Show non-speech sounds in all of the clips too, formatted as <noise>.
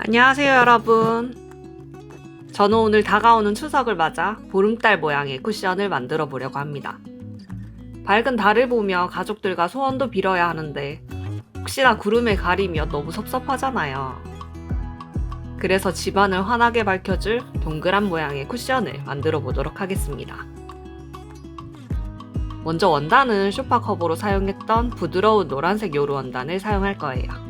안녕하세요, 여러분. 저는 오늘 다가오는 추석을 맞아 보름달 모양의 쿠션을 만들어 보려고 합니다. 밝은 달을 보며 가족들과 소원도 빌어야 하는데 혹시나 구름에 가리면 너무 섭섭하잖아요. 그래서 집안을 환하게 밝혀줄 동그란 모양의 쿠션을 만들어 보도록 하겠습니다. 먼저 원단은 쇼파 커버로 사용했던 부드러운 노란색 요루 원단을 사용할 거예요.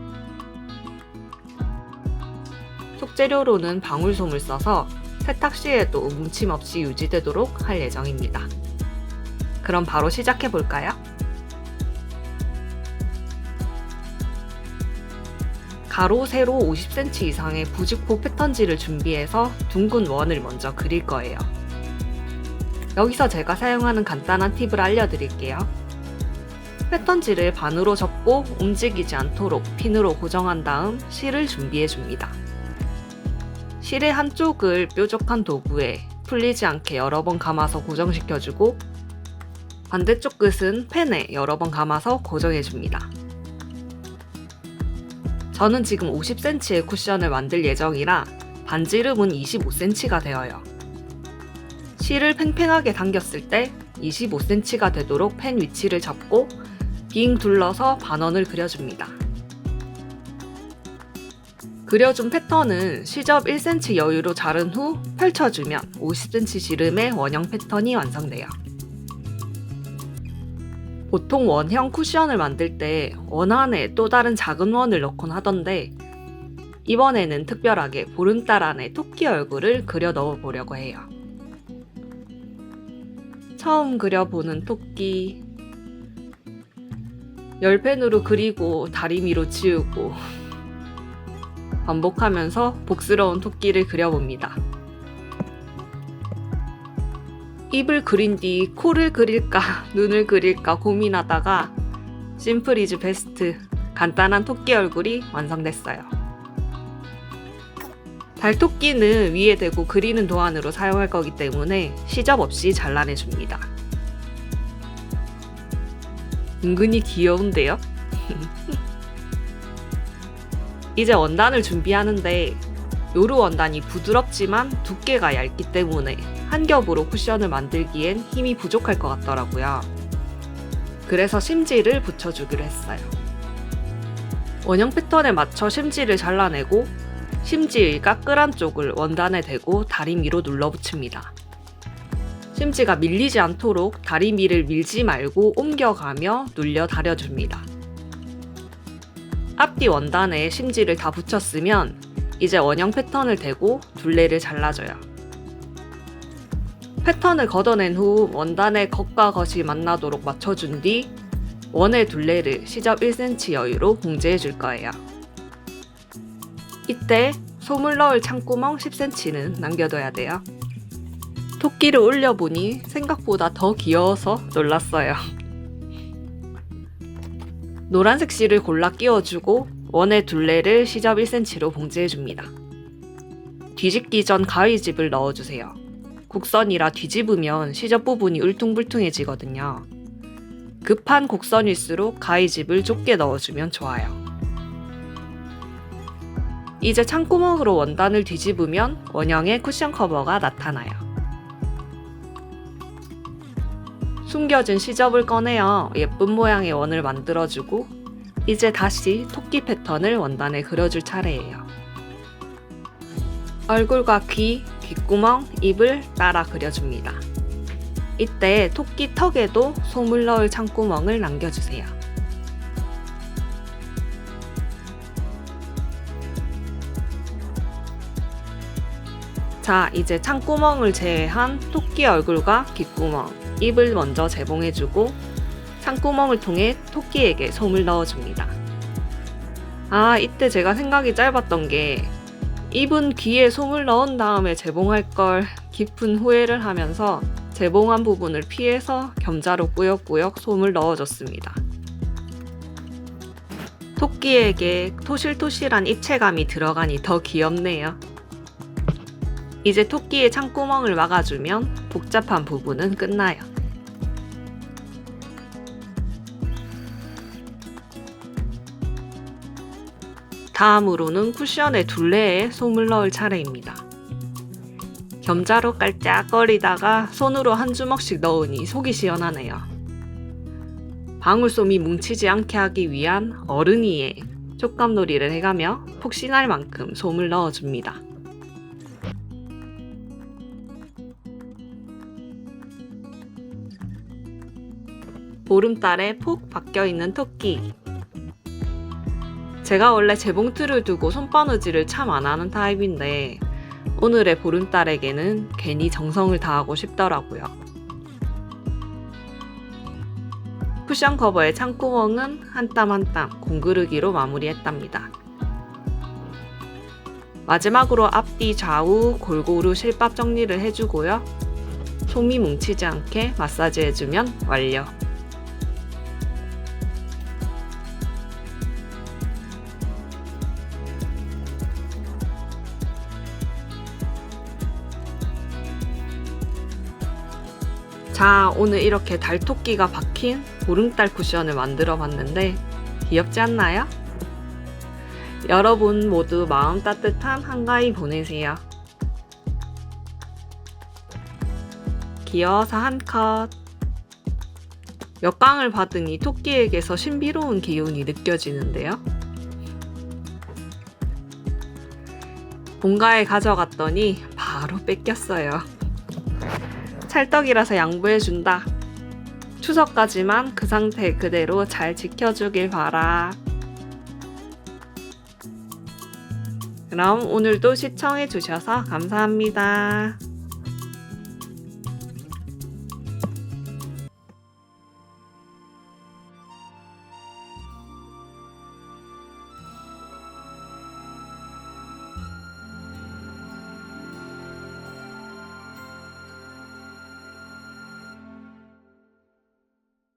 속재료로는 방울솜을 써서 세탁 시에도 뭉침 없이 유지되도록 할 예정입니다. 그럼 바로 시작해 볼까요? 가로, 세로 50cm 이상의 부직포 패턴지를 준비해서 둥근 원을 먼저 그릴 거예요. 여기서 제가 사용하는 간단한 팁을 알려드릴게요. 패턴지를 반으로 접고 움직이지 않도록 핀으로 고정한 다음 실을 준비해 줍니다. 실의 한쪽을 뾰족한 도구에 풀리지 않게 여러 번 감아서 고정시켜주고 반대쪽 끝은 펜에 여러 번 감아서 고정해줍니다. 저는 지금 50cm의 쿠션을 만들 예정이라 반지름은 25cm가 되어요. 실을 팽팽하게 당겼을 때 25cm가 되도록 펜 위치를 잡고 빙 둘러서 반원을 그려줍니다. 그려준 패턴은 시접 1cm 여유로 자른 후 펼쳐주면 50cm 지름의 원형 패턴이 완성돼요. 보통 원형 쿠션을 만들 때 원 안에 또 다른 작은 원을 넣곤 하던데 이번에는 특별하게 보름달 안에 토끼 얼굴을 그려 넣어 보려고 해요. 처음 그려보는 토끼 열펜으로 그리고 다리미로 지우고 반복하면서 복스러운 토끼를 그려봅니다. 입을 그린 뒤 코를 그릴까 <laughs> 눈을 그릴까 고민하다가 심플 이즈 베스트 간단한 토끼 얼굴이 완성됐어요. 달토끼는 위에 대고 그리는 도안으로 사용할 거기 때문에 시접 없이 잘라내줍니다. 은근히 귀여운데요? <laughs> 이제 원단을 준비하는데 요루 원단이 부드럽지만 두께가 얇기 때문에 한 겹으로 쿠션을 만들기엔 힘이 부족할 것 같더라고요. 그래서 심지를 붙여주기로 했어요. 원형 패턴에 맞춰 심지를 잘라내고 심지의 까끌한 쪽을 원단에 대고 다리미로 눌러붙입니다. 심지가 밀리지 않도록 다리미를 밀지 말고 옮겨가며 눌려 다려줍니다. 앞뒤 원단에 심지를 다 붙였으면 이제 원형 패턴을 대고 둘레를 잘라줘요. 패턴을 걷어낸 후 원단의 겉과 겉이 만나도록 맞춰준 뒤 원의 둘레를 시접 1cm 여유로 봉제해 줄 거예요. 이때 솜을 넣을 창구멍 10cm는 남겨둬야 돼요. 토끼를 올려보니 생각보다 더 귀여워서 놀랐어요. 노란색 실을 골라 끼워주고 원의 둘레를 시접 1cm로 봉제해줍니다. 뒤집기 전 가위집을 넣어주세요. 곡선이라 뒤집으면 시접 부분이 울퉁불퉁해지거든요. 급한 곡선일수록 가위집을 좁게 넣어주면 좋아요. 이제 창구멍으로 원단을 뒤집으면 원형의 쿠션 커버가 나타나요. 숨겨진 시접을 꺼내어 예쁜 모양의 원을 만들어주고 이제 다시 토끼 패턴을 원단에 그려줄 차례예요. 얼굴과 귀, 귓구멍, 입을 따라 그려줍니다. 이때 토끼 턱에도 솜을 넣을 창구멍을 남겨주세요. 자, 이제 창구멍을 제외한 토끼 얼굴과 귓구멍, 입을 먼저 재봉해주고 창구멍을 통해 토끼에게 솜을 넣어줍니다. 아, 이때 제가 생각이 짧았던 게 입은 귀에 솜을 넣은 다음에 재봉할 걸 깊은 후회를 하면서 재봉한 부분을 피해서 겸자로 꾸역꾸역 솜을 넣어줬습니다. 토끼에게 토실토실한 입체감이 들어가니 더 귀엽네요. 이제 토끼의 창구멍을 막아주면 복잡한 부분은 끝나요. 다음으로는 쿠션의 둘레에 솜을 넣을 차례입니다. 겸자로 깔짝거리다가 손으로 한 주먹씩 넣으니 속이 시원하네요. 방울솜이 뭉치지 않게 하기 위한 어른이의 촉감놀이를 해가며 폭신할 만큼 솜을 넣어줍니다. 보름달에 폭 박혀 있는 토끼. 제가 원래 재봉틀을 두고 손바느질을 참 안 하는 타입인데 오늘의 보름달에게는 괜히 정성을 다하고 싶더라고요. 쿠션 커버의 창구멍은 한 땀 한 땀 공그르기로 마무리했답니다. 마지막으로 앞뒤 좌우 골고루 실밥 정리를 해주고요. 솜이 뭉치지 않게 마사지해주면 완료. 자, 오늘 이렇게 달토끼가 박힌 보름달 쿠션을 만들어 봤는데 귀엽지 않나요? 여러분 모두 마음 따뜻한 한가위 보내세요. 귀여워서 한 컷. 역광을 받으니 토끼에게서 신비로운 기운이 느껴지는데요. 본가에 가져갔더니 바로 뺏겼어요. 찰떡이라서 양보해준다. 추석까지만 그 상태 그대로 잘 지켜주길 바라. 그럼 오늘도 시청해주셔서 감사합니다.